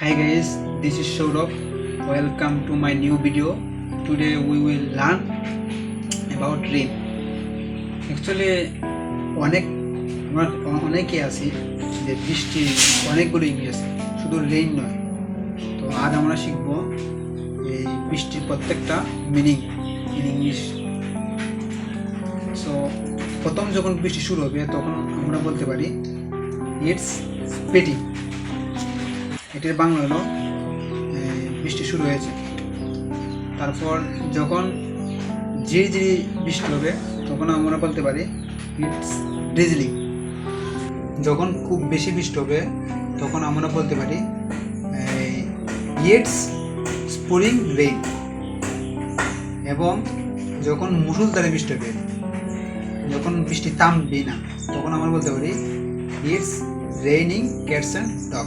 Hi guys, this is Saurabh. Welcome to my new video. Today we will learn about rain. Actually অনেক আমরা অনেকে আছি যে বৃষ্টি অনেকগুলো ইংলিশ শুধু রেইন নয় তো আজ আমরা শিখব এই বৃষ্টির প্রত্যেকটা মিনিং ইন ইংলিশ সো প্রথম যখন বৃষ্টি শুরু হবে তখন আমরা বলতে পারি ইটস স্পেটিং এটির বাংলা হলো বৃষ্টি শুরু হয়েছে। তারপর যখন ঝিরি ঝিরি বৃষ্টি হবে, তখন আমরা বলতে পারি ইটস ড্রিজলিং যখন খুব বেশি বৃষ্টি হবে, তখন আমরা বলতে পারি ইটস স্পুরিং রেইন এবং যখন মুসুলধারে বৃষ্টি হবে, যখন বৃষ্টি থামবে না, তখন আমরা বলতে পারি it's raining cats and dog